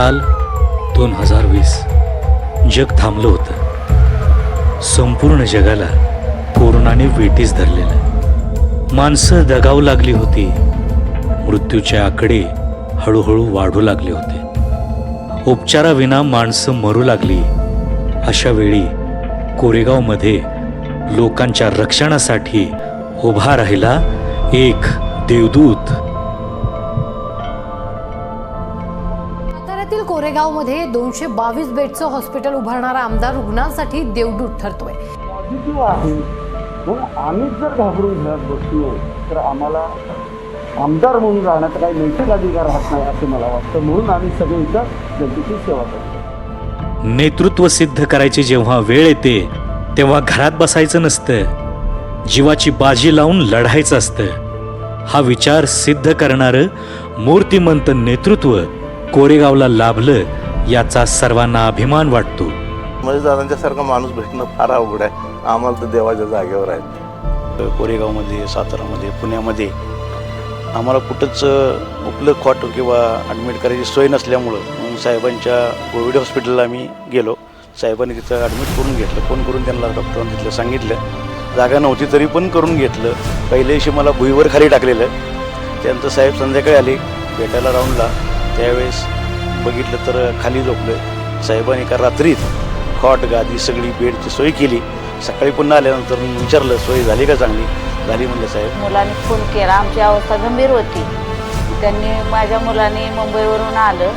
साल दोन हजार वीस. जग थांबलं होतं. संपूर्ण जगाला कोरोनाने वेटीस धरलेलं. माणसं दगावू लागली होती. मृत्यूचे आकडे हळूहळू वाढू लागले होते. उपचाराविना माणसं मरू लागली. अशा वेळी कोरेगावमध्ये लोकांच्या रक्षणासाठी उभा राहिला एक देवदूत. कोरेगावमध्ये दोनशे बावीस बेडचं हॉस्पिटल उभारणारा आमदार रुग्णांसाठी देवदूत ठरतोय. पॉझिटिव्ह आहे. म्हणून आम्हीच जर घाबरून घरात बसलो तर आम्हाला आमदार म्हणून राहण्याचा काही नैतिक अधिकार राहत नाही असं मला वाटतं. म्हणून आम्ही सगळे इथं जनतेची सेवा करतो. नेतृत्व सिद्ध करायची जेव्हा वेळ येते तेव्हा घरात बसायचं नसतं. जीवाची बाजी लावून लढायचं असतं. हा विचार सिद्ध करणारं मूर्तिमंत नेतृत्व कोरेगावला लाभलं याचा सर्वांना अभिमान वाटतो. दादांच्या सारखा माणूस भेटणं फार अवघड आहे. आम्हाला तर देवाच्या जागेवर आहे. कोरेगावमध्ये सातारामध्ये पुण्यामध्ये आम्हाला कुठंच उपलब्ध खॉट किंवा ॲडमिट करायची सोय नसल्यामुळं मग साहेबांच्या कोविड हॉस्पिटलला आम्ही गेलो. साहेबांनी तिथं ॲडमिट करून घेतलं. फोन करून त्यांना डॉक्टरांनी तिथलं सांगितलं. जागा नव्हती तरी पण करून घेतलं. पहिल्या दिवशी मला भुईवर खाली टाकलेलं. त्यानंतर साहेब संध्याकाळी आले. भेटायला राऊंडला त्यावेळेस बघितलं तर खाली झोपलं साहेबांनी एका रात्रीत खॉट गादी सगळी बेडची सोय केली. सकाळी पुन्हा आल्यानंतर मी विचारलं सोय झाली का चांगली? झाली म्हणलं साहेब. मुलांनी फोन केला. आमची अवस्था गंभीर होती. त्यांनी माझ्या मुलाने मुंबईवरून आलं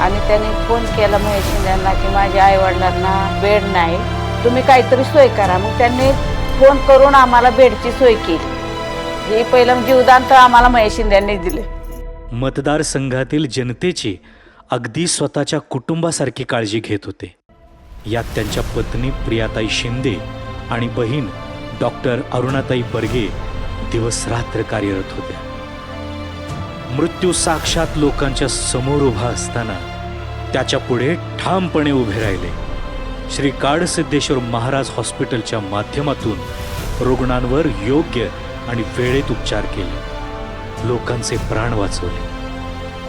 आणि त्यांनी फोन केला महेश शिंदेना की माझ्या आईवडिलांना बेड नाही. तुम्ही काहीतरी सोय करा. मग त्यांनी फोन करून आम्हाला बेडची सोय केली. हे पहिलं जीवदान तर आम्हाला महेश दिलं दिले. मतदारसंघातील जनतेची अगदी स्वतःच्या कुटुंबासारखी काळजी घेत होते. यात त्यांच्या पत्नी प्रियाताई शिंदे आणि बहीण डॉक्टर अरुणाताई बर्गे दिवस रात्र कार्यरत होत्या. मृत्यू साक्षात लोकांच्या समोर उभा असताना त्याच्या पुढे ठामपणे उभे राहिले. श्री काडसिद्धेश्वर महाराज हॉस्पिटलच्या माध्यमातून रुग्णांवर योग्य आणि वेळेत उपचार केले. लोकांचे प्राण वाचवले.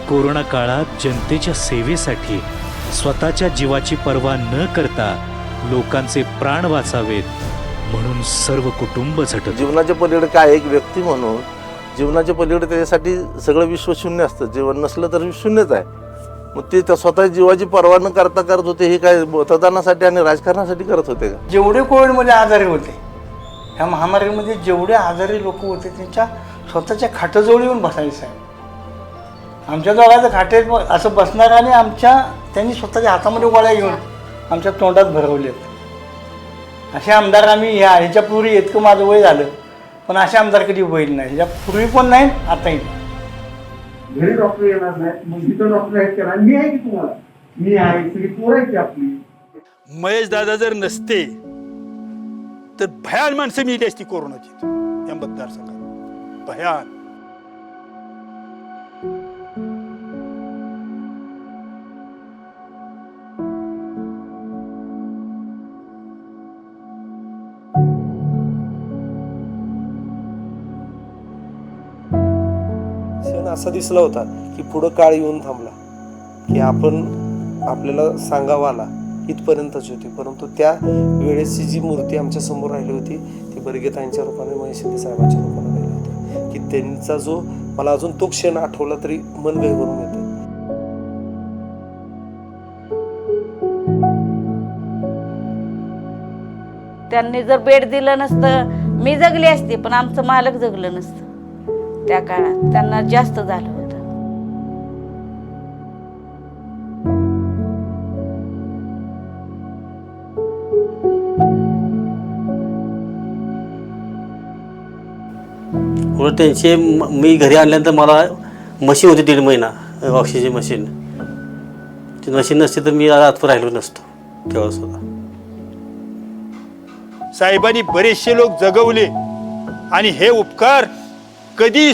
कोरोना काळात जनतेच्या सेवेसाठी स्वतःच्या जीवाची पर्वा न करता लोकांचे प्राण वाचावेत म्हणून सर्व कुटुंब झटत जीवनाच्या पलीकडे काय एक व्यक्ती म्हणून जीवनाच्या पलीकडे त्याच्यासाठी सगळं विश्व शून्य असतं. जीवन नसलं तर शून्यच आहे. मग ते त्या स्वतः जीवाची पर्वा न करता करत होते हे काय मतदानासाठी आणि राजकारणासाठी करत होते का? जेवढे कोविडमध्ये आजारी होते ह्या महामारीमध्ये जेवढे आजारी लोक होते त्यांच्या स्वतःच्या खाटाजवळ येऊन बसायचं आहे. आमच्या दोघांचं खाटे असं बसणार आणि आमच्या त्यांनी स्वतःच्या हातामध्ये गोळ्या घेऊन आमच्या तोंडात भरवलेत असे आमदार आम्ही ह्या ह्याच्यापूर्वी इतकं माझं वय झालं पण असे आमदार कधी होईल नाही. ह्याच्यापूर्वी पण नाही आताही घरी डॉक्टर येणार नाही मग तिथं डॉक्टर आहेत का मी आहे की तुम्हाला? मी आहे सगळी पोरं आहेत की आपली. महेश दादा जर नसते तर भयान माणसं मिली असती कोरोनाची. या मतदारसंघात. भयान। क्षण असा दिसला होता की पुढं काळ येऊन थांबला की आपण आपल्याला सांगावा आला इथपर्यंतच होती. परंतु त्या वेळेची जी मूर्ती आमच्यासमोर राहिली होती ती बर्गेताईंच्या रूपाने महेश शिंदे साहेबांच्या रूपाने. त्यांचा जो मला अजून तो क्षण आठवला तरी मन गहिवरून येते त्यांनी जर बेड दिलं नसतं मी जगली असते पण आमचं मालक जगलं नसतं. त्या काळात त्यांना जास्त झालं. उलट त्यांचे म- मी घरी आणल्यानंतर मला मशीन होती दीड महिना ऑक्सिजन मशीन ती मशीन नसती तर मी आजवर राहिलो नसतो तेव्हा सुद्धा. साहेबांनी बरेचसे लोक जगवले आणि हे उपकार कधी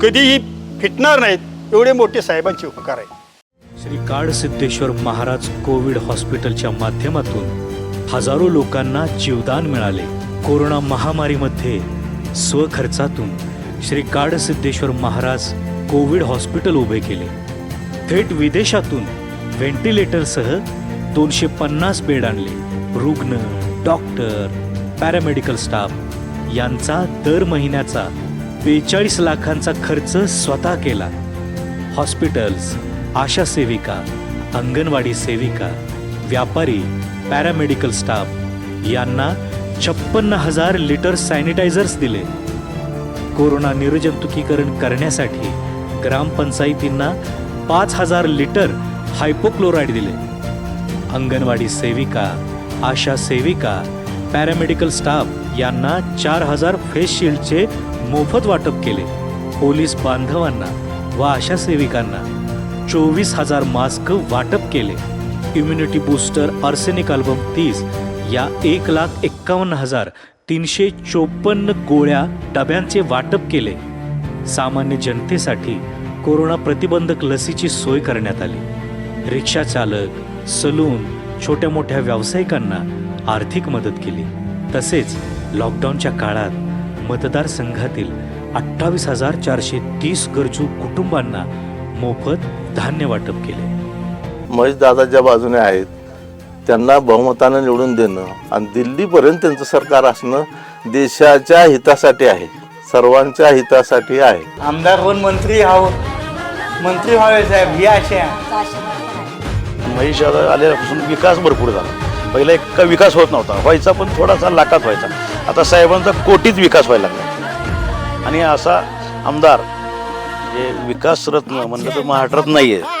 कधीही फिटणार नाहीत एवढे मोठे साहेबांचे उपकार आहेत. श्री काडसिद्धेश्वर महाराज कोविड हॉस्पिटलच्या माध्यमातून हजारो लोकांना जीवदान मिळाले. कोरोना महामारीमध्ये स्वखर्चातून श्री काडसिद्धेश्वर महाराज कोविड हॉस्पिटल उभे केले. थेट विदेशातून व्हेंटिलेटरसह दोनशे पन्नास बेड आणले. रुग्ण डॉक्टर पॅरामेडिकल स्टाफ यांचा दर महिन्याचा बेचाळीस लाखांचा खर्च स्वतः केला. हॉस्पिटल्स आशा सेविका अंगणवाडी सेविका व्यापारी पॅरामेडिकल स्टाफ यांना छप्पन्न हजार लिटर सॅनिटायझर्स दिले. कोरोना निर्जंतुकीकरण करण्यासाठी ग्रामपंचायतींना पाच हजार लिटर हायपोक्लोराईड दिले. अंगणवाडी सेविका आशा सेविका पॅरामेडिकल स्टाफ यांना चार हजार फेस शिल्डचे मोफत वाटप केले. पोलीस बांधवांना व आशा सेविकांना चोवीस हजार मास्क वाटप केले. इम्युनिटी बूस्टर आर्सेनिक अल्बम तीस या एक लाख एक्कावन्न हजार तीनशे चोपन्न गोळ्या डब्यांचे वाटप केले. सामान्य जनतेसाठी कोरोना प्रतिबंधक लसीची सोय करण्यात आली. रिक्षा चालक सलून छोट्या मोठ्या व्यावसायिकांना आर्थिक मदत केली. तसेच लॉकडाऊनच्या काळात मतदारसंघातील अठ्ठावीस हजार चारशे तीस गरजू कुटुंबांना मोफत धान्य वाटप केले. महेश दादाच्या बाजूने आहेत. त्यांना बहुमतानं निवडून देणं आणि दिल्लीपर्यंत त्यांचं सरकार असणं देशाच्या हितासाठी आहे सर्वांच्या हितासाठी आहे. आमदार होऊन मंत्री व्हावं मंत्री व्हावे साहेब ही आशा महेश यादव आल्यापासून विकास भरपूर झाला. पहिला एक विकास होत नव्हता. व्हायचा पण थोडासा लाखात व्हायचा. आता साहेबांचा कोटीत विकास व्हायला लागला. आणि असा आमदार म्हणजे विकास रत्न म्हणलं तर महाराष्ट्रात नाही आहे